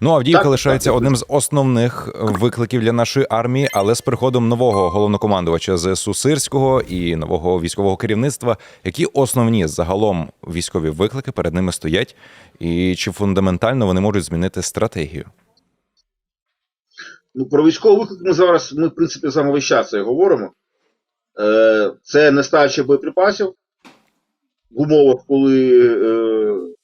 Ну, Авдіївка Так, лишається так. одним з основних викликів для нашої армії, але з приходом нового головнокомандувача ЗСУ Сирського і нового військового керівництва, які основні загалом військові виклики перед ними стоять, і чи фундаментально вони можуть змінити стратегію? Ну, про військовий виклик ми зараз, ми, в принципі, вами весь час це говоримо. Е, це нестача боєприпасів в умовах, коли е,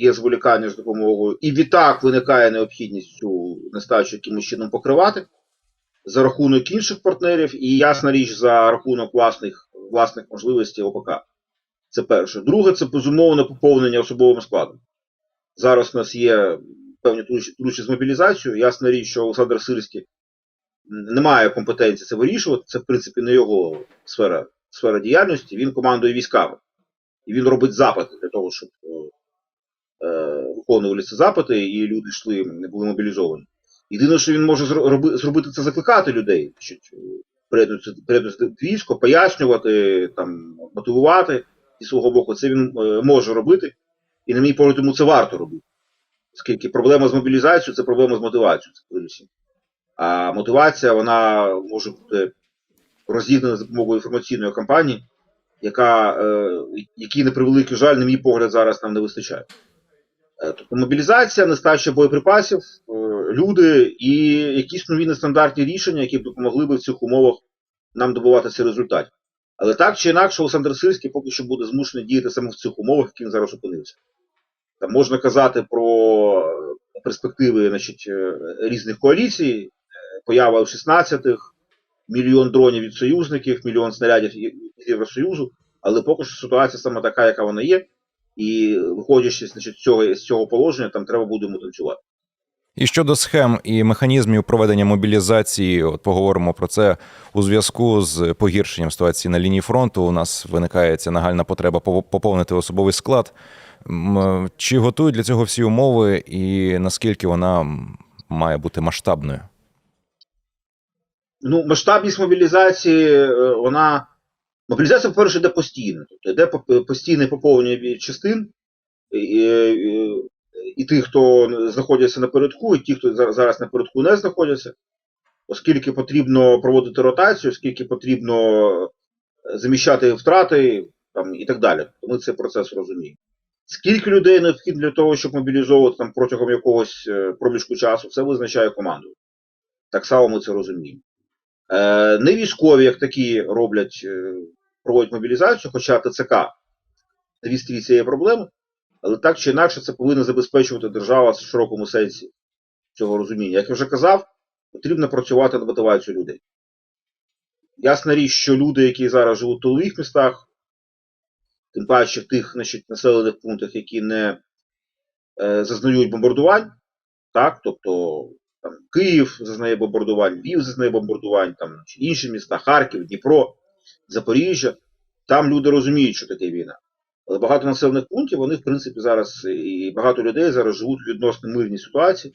є зволікання з допомогою, і відтак виникає необхідність цю нестачу якимось чином покривати за рахунок інших партнерів, і ясна річ за рахунок власних, власних можливостей ОПК. Це перше. Друге, це безумовне поповнення особовим складом. Зараз у нас є певні труднощі з мобілізацією. Ясна річ, що Олександр Сирський не має компетенції це вирішувати. Це, в принципі, не його сфера, сфера діяльності. Він командує військами. І він робить запити для того, щоб е, виконували ці запити, і люди йшли, не були мобілізовані. Єдине, що він може зробити, це закликати людей, що до військо, пояснювати, там, мотивувати зі свого боку. Це він е, може робити. І, на мій погляд, йому це варто робити. Оскільки проблема з мобілізацією це проблема з мотивацією, це. А мотивація вона може бути розігнана за допомогою інформаційної кампанії, яка, е, якій, на превеликий жаль, на мій погляд, зараз нам не вистачає. Е, Тобто мобілізація, нестача боєприпасів, е, люди і якісь нові нестандартні рішення, які б допомогли би в цих умовах нам добуватися результатів. Але так чи інакше, Олександр Сирський поки що буде змушений діяти саме в цих умовах, які він зараз опинився. Там можна казати про перспективи значить, е, різних коаліцій, е, поява в 16-х, мільйон дронів від союзників, мільйон снарядів від Євросоюзу, але поки що ситуація саме така, яка вона є. І виходячи значить, з, цього, з цього положення, там треба буде танцювати. І щодо схем і механізмів проведення мобілізації, от поговоримо про це у зв'язку з погіршенням ситуації на лінії фронту. У нас виникає ця нагальна потреба поповнити особовий склад. Чи готують для цього всі умови, і наскільки вона має бути масштабною? Ну, масштабність мобілізації, е, вона. Мобілізація, по-перше, йде постійно. Тобто йде постійне поповнення частин, і, і, тих, хто знаходяться напередку, і ті, хто за- зараз напередку не знаходяться, оскільки потрібно проводити ротацію, оскільки потрібно заміщати втрати там, і так далі. Ми цей процес розуміємо. Скільки людей необхідно для того, щоб мобілізовувати там, протягом якогось е, проміжку часу, це визначає команду. Так само ми це розуміємо. Е, не військові, як такі, роблять, е, проводять мобілізацію, хоча ТЦК не відстрій цієї проблеми, але так чи інакше це повинна забезпечувати держава в широкому сенсі цього розуміння. Як я вже казав, потрібно працювати над мотивацією людей. Ясна річ, що люди, які зараз живуть в тилових містах, тим паче в тих значить, населених пунктах, які не е, зазнають бомбардувань, так, тобто там, Київ зазнає бомбардувань, Львів зазнає бомбардувань, там, інші міста, Харків, Дніпро, Запоріжжя. Там люди розуміють, що таке війна. Але багато населених пунктів, вони, в принципі, зараз і багато людей зараз живуть в відносно мирній ситуації.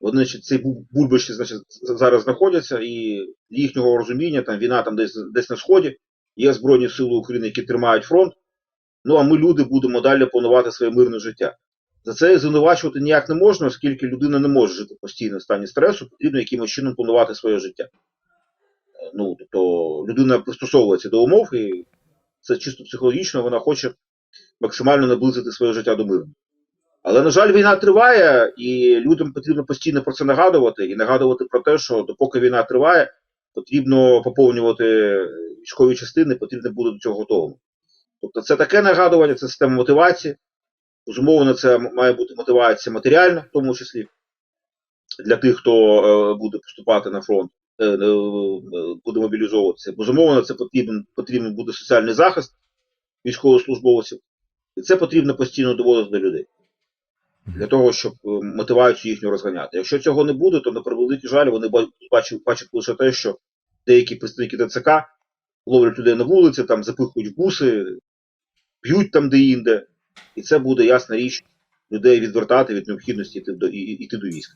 Вони значить, ці бу- значить, зараз знаходяться, і їхнього розуміння, там війна там десь, десь на сході, є Збройні Сили України, які тримають фронт. Ну а ми, люди, будемо далі планувати своє мирне життя. За це звинувачувати ніяк не можна, оскільки людина не може жити постійно в стані стресу, потрібно якимось чином планувати своє життя. Ну, тобто людина пристосовується до умов, і це чисто психологічно, вона хоче максимально наблизити своє життя до миру. Але, на жаль, війна триває, і людям потрібно постійно про це нагадувати, і нагадувати про те, що допоки війна триває, потрібно поповнювати військові частини, потрібно бути до цього готовим. Тобто це таке нагадування, це система мотивації. Безумовно, це має бути мотивація матеріальна, в тому числі, для тих, хто е, буде поступати на фронт, буде мобілізовуватися. Безумовно, це потрібен, потрібен буде соціальний захист військовослужбовців. І це потрібно постійно доводити до людей. Для того, щоб е, мотивацію їхню розганяти. Якщо цього не буде, то на превеликий жаль, вони бачать, бачать лише те, що деякі представники ТЦК ловлять людей на вулиці, там запихують буси, б'ють там де-інде. І це буде ясна річ людей відвертати від необхідності йти до, йти до війська.